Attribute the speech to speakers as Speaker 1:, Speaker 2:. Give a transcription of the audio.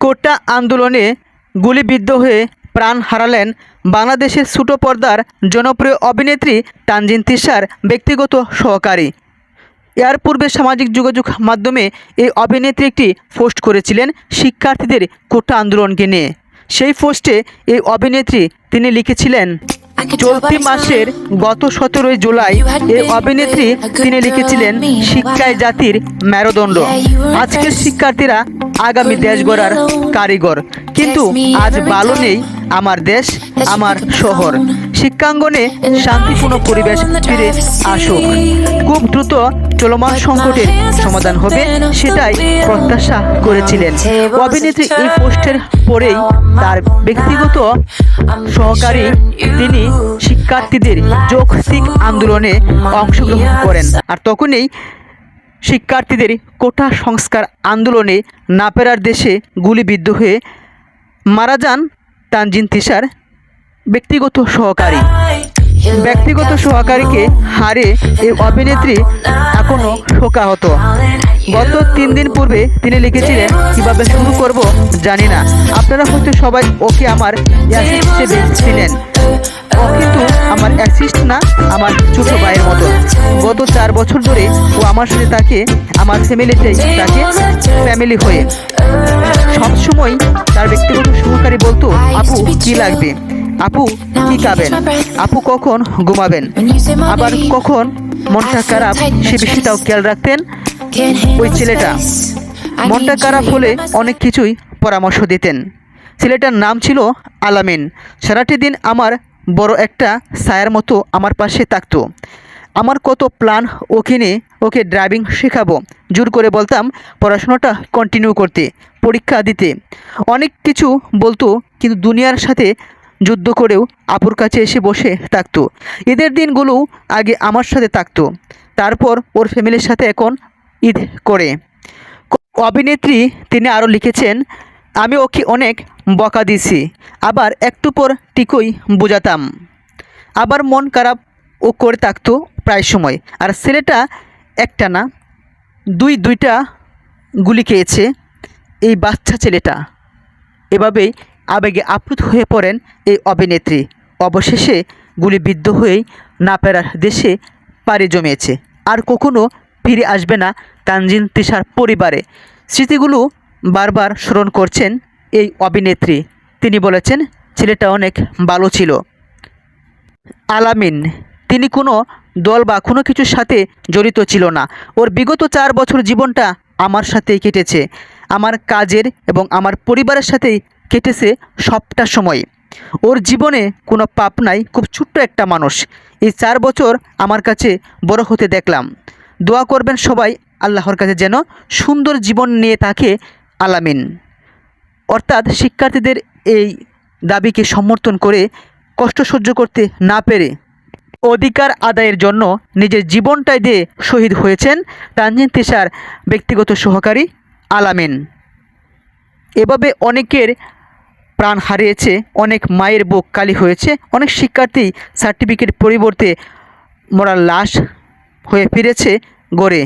Speaker 1: কোটা আন্দোলনে গুলিবিদ্ধ হয়ে প্রাণ হারালেন বাংলাদেশের ছোটো পর্দার জনপ্রিয় অভিনেত্রী তানজিন তিসার ব্যক্তিগত সহকারী। এর পূর্বে সামাজিক যোগাযোগ মাধ্যমে এই অভিনেত্রী একটি পোস্ট করেছিলেন শিক্ষার্থীদের কোটা আন্দোলনকে নিয়ে। সেই পোস্টে এই অভিনেত্রী তিনি লিখেছিলেন চলতি মাসের গত সতেরোই জুলাই এই অভিনেত্রী তিনি লিখেছিলেন শিক্ষায় জাতির মেরুদণ্ড আজকের শিক্ষার্থীরা আগামী দেশ গড়ার কারিগর। কিন্তু আজ ভালো নেই আমার দেশ আমার শহর। শিক্ষাঙ্গনে শান্তিপূর্ণ পরিবেশ ফিরে আসুক। খুব দ্রুত চলমান সংকটের সমাধান হবে সেটাই প্রত্যাশা করেছিলেন। অভিনেত্রী এই পোস্টের পরেই তার ব্যক্তিগত সহকারী তিনি শিক্ষার্থীদের যৌক্তিক আন্দোলনে অংশগ্রহণ করেন আর তখনই শিক্ষার্থীদের কোটা সংস্কার আন্দোলনে নাপেরার দেশে গুলিবিদ্ধ হয়ে মারা যান তানজিন তিশার। ব্যক্তিগত সহকারী। ব্যক্তিগত সহকারীকে হারে এই অভিনেত্রী এখনও শোকাহত। গত তিন দিন পূর্বে তিনি লিখেছিলেন, কীভাবে শুরু করব জানি না। আপনারা হয়তো সবাই ওকে আমার হিসেবে ছিলেন ও কিন্তু আমার অ্যাসিস্ট না, আমার ছোট ভাইয়ের মতো। গত চার বছর ধরে ও আমার সাথে তাকে আমার ফ্যামিলিতে তাকে ফ্যামিলি হয়ে। সবসময় তার ব্যক্তিগত সহকারী বলতো, আপু, কি লাগবে? আপু কি খাবেন? আপু কখন ঘুমাবেন? আবার কখন মনটা খারাপ, সে বিষয়টাও খেয়াল রাখতেন
Speaker 2: ওই ছেলেটা।
Speaker 1: মনটা খারাপ হলে অনেক কিছুই পরামর্শ দিতেন। ছেলেটার নাম ছিল আলামিন। সারাটি দিন আমার বড় একটা ছায়ার মতো আমার পাশে থাকতো। আমার কত প্ল্যান ওকে নিয়ে ওকে ড্রাইভিং শেখাবো, জোর করে বলতাম পড়াশোনাটা কন্টিনিউ করতে, পরীক্ষা দিতে। অনেক কিছু বলতো, কিন্তু দুনিয়ার সাথে যুদ্ধ করেও আপুর কাছে এসে বসে থাকতো। ঈদের দিনগুলো আগে আমার সাথে থাকতো। তারপর ওর ফ্যামিলির সাথে এখন ঈদ করে। অভিনেত্রী তিনি আরও লিখেছেন, আমি ওকে অনেক বকা দিছি আবার একটু পর টিকই বোঝাতাম। আবার মন খারাপ ও করে থাকতো প্রায় সময়। আর ছেলেটা একটা না, দুই দুইটা গুলি খেয়েছে, এই বাচ্চা ছেলেটা। এভাবেই আবেগে আপ্লুত হয়ে পড়েন এই অভিনেত্রী। অবশেষে গুলিবিদ্ধ হয়েই না পেরার দেশে পাড়ি জমিয়েছে। আর কখনো ফিরে আসবে না তানজিন তিশার পরিবারে। স্মৃতিগুলো বারবার স্মরণ করছেন এই অভিনেত্রী। তিনি বলেছেন, ছেলেটা অনেক ভালো ছিল। আলামিন, তিনি কোনো দল বা কোনো কিছুর সাথে জড়িত ছিল না। ওর বিগত চার বছর জীবনটা আমার সাথেই কেটেছে। আমার কাজের এবং আমার পরিবারের সাথেই কেটেছে সবটা সময়। ওর জীবনে কোনো পাপ নাই, খুব ছোট্ট একটা মানুষ। এই চার বছর আমার কাছে বড় হতে দেখলাম। দোয়া করবেন সবাই আল্লাহর কাছে যেন সুন্দর জীবন নিয়ে তাকে আলামিন। অর্থাৎ শিক্ষার্থীদের এই দাবিকে সমর্থন করে কষ্ট সহ্য করতে না পেরে অধিকার আদায়ের জন্য নিজের জীবনটাই দিয়ে শহীদ হয়েছেন তানজিন তিশার ব্যক্তিগত সহকারী আলামিন। এভাবে অনেকের প্রাণ হারিয়েছে, অনেক মায়ের বুক কালি হয়েছে, অনেক শিক্ষার্থী সার্টিফিকেট পরিবর্তে মরার লাশ হয়ে ফিরেছে গড়ে।